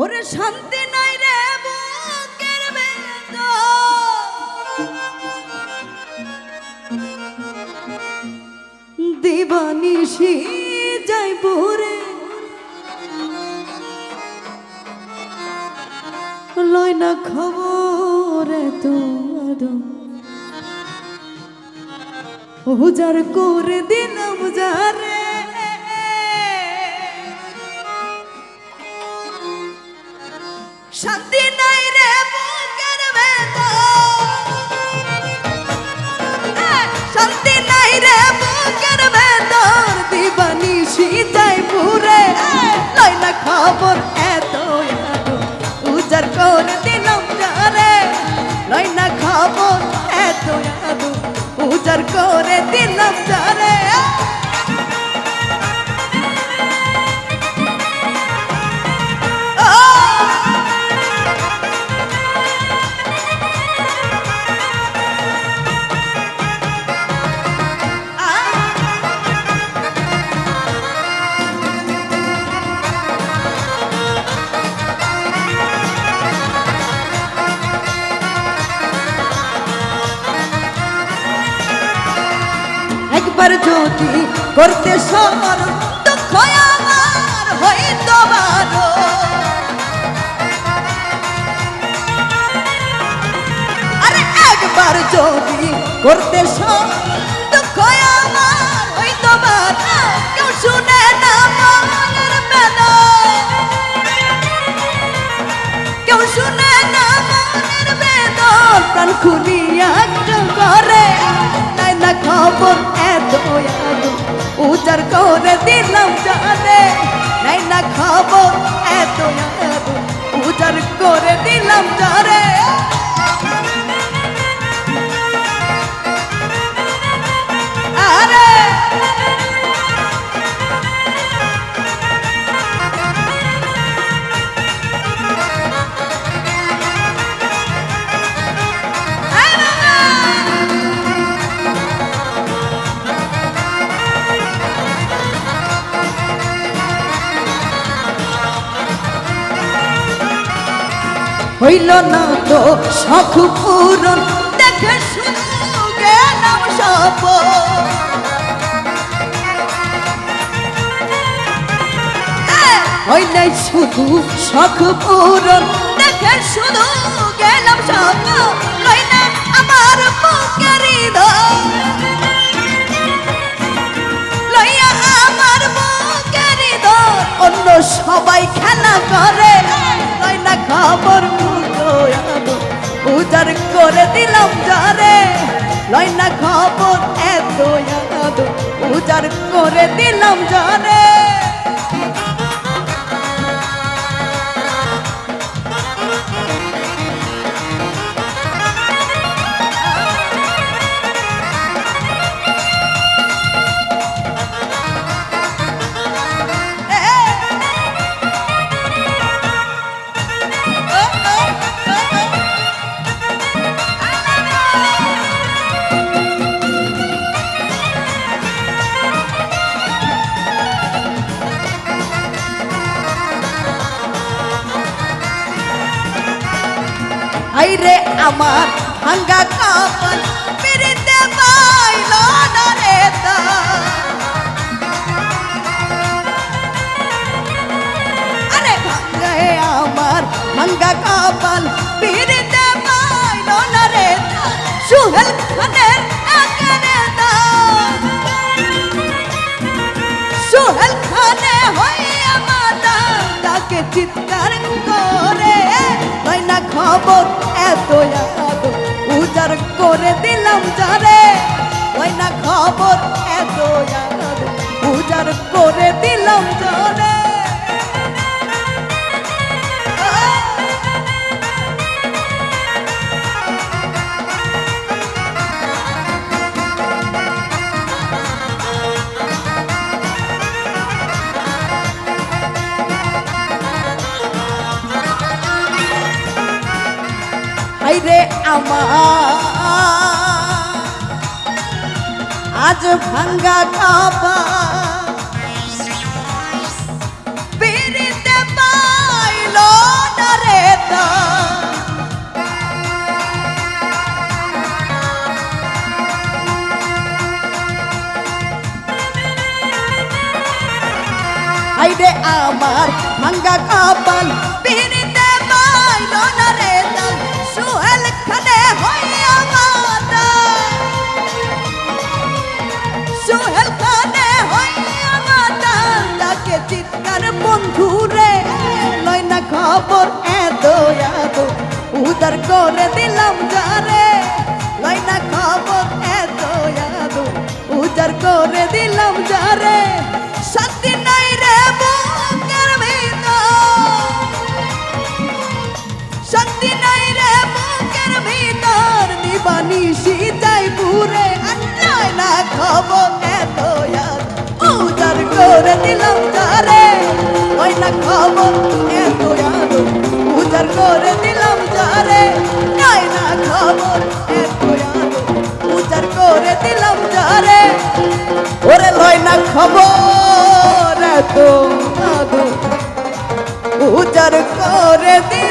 ওরে শান্তি নাই রে বুকের দিবানিশি যাইব রে। লয় না খবরে তোমার উজার করে দিন যারে। শান্তি নাই রে বুকের ভেতর। শান্তি নাই রে বুকের ভেতর। দিবানিশি যাই পুরে। লয় না খবর এত উজার করে দিলাম যারে। লয় না খবর এত উজার করে দিলাম যারে। একবার যদি করতে সর আরে একবার যদি করতে সর না হইল না তো শখ পূরণ। দেখে হইলে শুধু শখ পূরণ। দেখে শুধু গেলাম সব লইনা আমার বুকের লইয়া আমার বুকের অন্য সবাই খেলা করে। করে দিলাম জানে। আইরে আমার ভাঙ্গা কাপন পিরিতে পাইল না রে। আরে ভাঙ্গায় আমার ভাঙ্গা কাপন পিরিতে পাইল না রে। সুহেল খানের একেরে। সোহেল খানে হইয়া মাতা তাকে চিৎকার করে খবর এত এত উজার করে দিলাম যারে। ওই না খবর এত এত উজার করে দিলাম যারে। ভাইরে আমার। আজ ভাঙ্গা কাবা। আমার মঙ্গা কাপাল পিড়িতে পাইল না রে চিৎকার, বন্ধু রে, লয় না খবর, এত এত উদার করে দিলাম যারে। লয় না খবর, এত এত উদার করে দিলাম যারে। শান্তি নাই রে বুকের ভিতর। শান্তি নাই রে বুকের ভিতর দিবানিশি যাই পুরে আন্নায় না খবর করে দিলাম যারে। ওই না খবর, এত ইয়াদ উদার করে দিলাম যারে। নাই না খবর, এত ইয়াদ উদার করে দিলাম যারে। ওরে লয় না খবর, এত ইয়াদ উজার করে দি